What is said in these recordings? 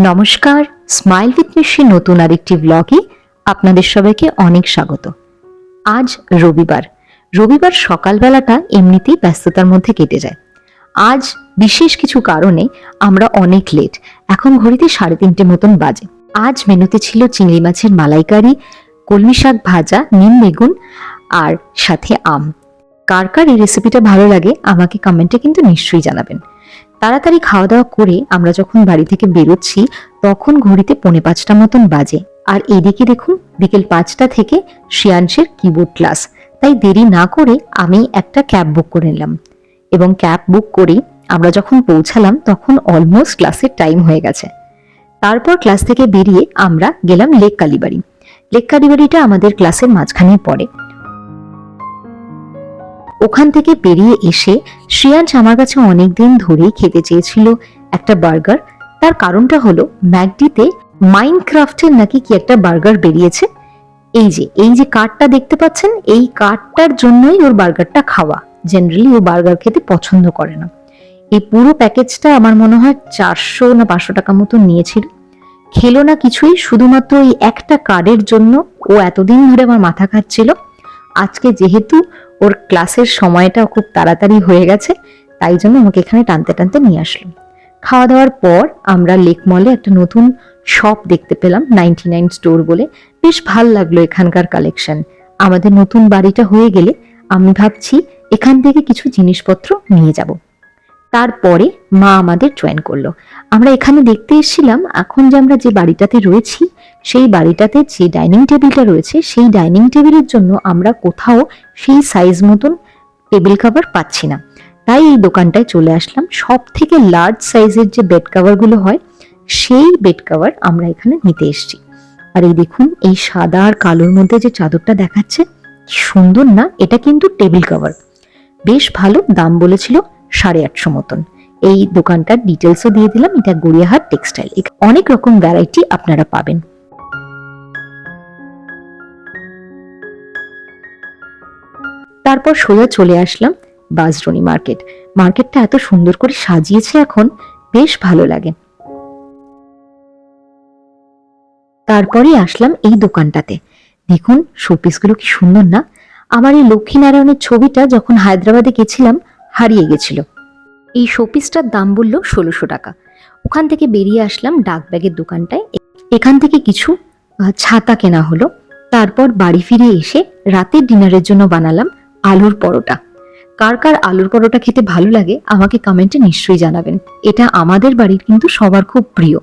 নমস্কার smile with মিশি নতুন আরেকটি ব্লগে আপনাদের সবাইকে অনেক স্বাগত। আজ রবিবার। রবিবার সকালবেলাটা এমনিতেই ব্যস্ততার মধ্যে কেটে যায়। আজ বিশেষ কিছু কারণে আমরা অনেক লেট এখন ঘড়িতে সাড়ে তিনটে মতন বাজে। আজ মেনুতে ছিল চিংড়ি মাছের মালাইকারি, কলমি শাক ভাজা, নিম বেগুন আর সাথে আম। কার কার এই রেসিপিটা ভালো লাগে আমাকে কমেন্টে কিন্তু নিশ্চয়ই জানাবেন। তাড়াতাড়ি খাওয়া দাওয়া করে আমরা যখন বাড়ি থেকে বেরোচ্ছি, তখন ঘড়িতে পৌনে পাঁচটা মতন বাজে। আর এদিকে দেখুন, বিকেল পাঁচটা থেকে শ্রেয়াংশের কিবোর্ড ক্লাস তাই দেরি না করে আমি একটা ক্যাব বুক করে নিলাম। এবং ক্যাব বুক করে আমরা যখন পৌঁছালাম, তখন অলমোস্ট ক্লাসের টাইম হয়ে গেছে। তারপর ক্লাস থেকে বেরিয়ে আমরা গেলাম লেক কালীবাড়ি লেক কালীবাড়িটা আমাদের ক্লাসের মাঝখানে পড়ে। ওখান থেকে বেরিয়ে এসে শ্রেয়াংশ আমার কাছে অনেকদিন ধরেই খেতে চেয়েছিল একটা বার্গার। তার কারণটা হলো ম্যাকডিতে মাইনক্রাফটের নাকি কি একটা বার্গার বেরিয়েছে। এই যে এই যে কার্ডটা দেখতে পাচ্ছেন, এই কার্ডটার জন্যই ওর বার্গারটা খাওয়া। জেনারেলি ও বার্গার খেতে পছন্দ করে না। এই পুরো প্যাকেজটা আমার মনে হয় চারশো না পাঁচশো টাকা মতো নিয়েছিল। খেলো না কিছুই, শুধুমাত্র এই একটা কার্ডের জন্য ও এতদিন ধরে আমার মাথা খাচ্ছিল। আজকে যেহেতু ওর ক্লাসের সময়টা খুব তাড়াতাড়ি হয়ে গেছে, তাই জন্য আমাকে এখানে টানতে টানতে নিয়ে আসলো। খাওয়া দাওয়ার পর আমরা লেক মলে একটা নতুন শপ দেখতে পেলাম, নাইনটি নাইন স্টোর বলে। বেশ ভালো লাগল এখানকার কালেকশন। আমাদের নতুন বাড়িটা হয়ে গেলে আমি ভাবছি এখান থেকে কিছু জিনিসপত্র নিয়ে যাব। তারপরে মা আমাদের জয়েন করল। আমরা এখানে দেখতে এসেছিলাম, এখন যে আমরা যে বাড়িটাতে রয়েছি, সেই বাড়িটাতে যে ডাইনিং টেবিলটা রয়েছে, সেই ডাইনিং টেবিলের জন্য আমরা কোথাও সেই সাইজ মতন টেবিল কভার পাচ্ছি না। তাই এই দোকানটায় চলে আসলাম। সব থেকে লার্জ সাইজের যে বেড কভারগুলো হয়, সেই বেড কভার আমরা এখানে নিতে এসেছি। আর এই দেখুন, এই সাদা আর কালোর মধ্যে যে চাদরটা দেখাচ্ছে সুন্দর না? এটা কিন্তু টেবিল কভার বেশ ভালো, দাম বলেছিল সাড়ে আটশো মতন। এই দোকানটার ডিটেলসও দিয়ে দিলাম, এটা গড়িয়াহাট টেক্সটাইল অনেক রকম ভ্যারাইটি আপনারা পাবেন। তারপর সোজা চলে আসলাম বাসরনি মার্কেট মার্কেটটা এত সুন্দর করে সাজিয়েছে এখন, বেশ ভালো লাগে। তারপরে আসলাম এই দোকানটাতে। দেখুন শোপিসগুলো কি সুন্দর না? আমার এই লক্ষ্মীনারায়ণের ছবিটা যখন হায়দ্রাবাদে গেছিলাম হারিয়ে গেছিল। এই শোপিসটার দাম বলল ষোলোশো টাকা। ওখান থেকে বেরিয়ে আসলাম ডাক ব্যাগের দোকানটায়। এখান থেকে কিছু ছাতা কেনা হলো। তারপর বাড়ি ফিরে এসে রাতের ডিনারের জন্য বানালাম আলুর পরোটা। কার কার আলুর পরোটা খেতে ভালো লাগে আমাকে কমেন্টে নিশ্চয়ই জানাবেন। এটা আমাদের বাড়ির কিন্তু সবার খুব প্রিয়।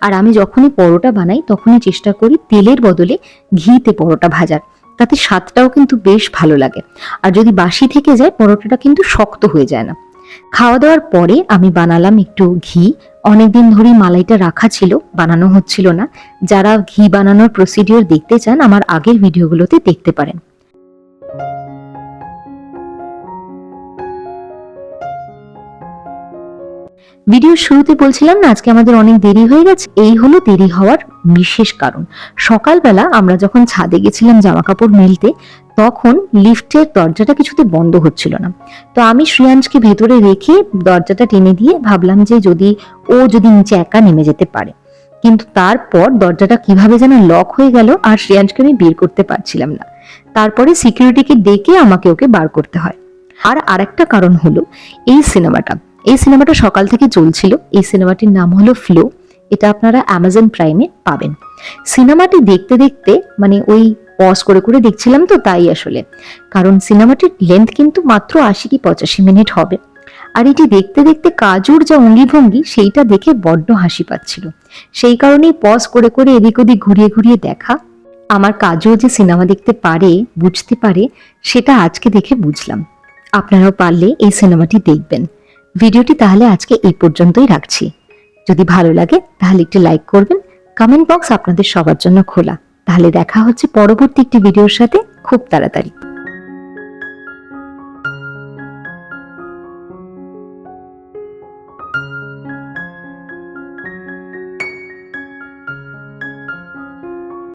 আর আমি যখনই পরোটা বানাই তখনই চেষ্টা করি তেলের বদলে ঘিতে পরোটা ভাজার। তাতে স্বাদটাও কিন্তু বেশ ভালো লাগে। আর যদি বাসি থেকে যায়, পরোটাটা কিন্তু শক্ত হয়ে যায় না। খাওয়া দাওয়ার পরে আমি বানালাম একটু ঘি। অনেকদিন ধরে মালাইটা রাখা ছিল, বানানো হচ্ছিল না। যারা ঘি বানানোর প্রসিডিওর দেখতে চান, আমার আগের ভিডিওগুলোতে দেখতে পারেন। ভিডিওর শুরুতে বলছিলাম না, আজকে আমাদের অনেক দেরি হয়ে গেছে। এই হলো দেরি হওয়ার বিশেষ কারণ। সকালবেলা আমরা যখন ছাদে গেছিলাম জামা কাপড় মেলতে, তখন লিফটের দরজাটা কিছুতে বন্ধ হচ্ছিল না। তো আমি শ্রেয়াংশকে ভেতরে রেখে দরজাটা টেনে দিয়ে ভাবলাম যে যদি ও যদি নিচে একা নেমে যেতে পারে। কিন্তু তারপর দরজাটা কীভাবে যেন লক হয়ে গেল আর শ্রেয়াংশকে আমি বের করতে পারছিলাম না। তারপরে সিকিউরিটিকে ডেকে আমাকে ওকে বার করতে হয়। আর আরেকটা কারণ হলো, এই সিনেমাটা এই সিনেমাটা সকাল থেকে চলছিল। এই সিনেমাটির নাম হলো ফ্লো এটা আপনারা অ্যামাজন প্রাইমে পাবেন। সিনেমাটি দেখতে দেখতে মানে ওই পজ করে করে দেখছিলাম তো তাই আসলে। কারণ সিনেমাটির লেন্থ কিন্তু মাত্র আশি কি পঁচাশি মিনিট হবে। আর এটি দেখতে দেখতে কাজুর যা অঙ্গিভঙ্গি, সেইটা দেখে বড্ড হাসি পাচ্ছিল। সেই কারণেই পজ করে করে এদিক ওদিক ঘুরিয়ে ঘুরিয়ে দেখা। আমার কাজও যে সিনেমা দেখতে পারে, বুঝতে পারে, সেটা আজকে দেখে বুঝলাম। আপনারাও পারলে এই সিনেমাটি দেখবেন। ভিডিওটি তাহলে আজকে এই পর্যন্তই রাখছি। যদি ভালো লাগে, তাহলে একটি লাইক করবেন কমেন্ট বক্স আপনাদের সবার জন্য খোলা। তাহলে দেখা হচ্ছে পরবর্তী একটি ভিডিওর সাথে খুব তাড়াতাড়ি।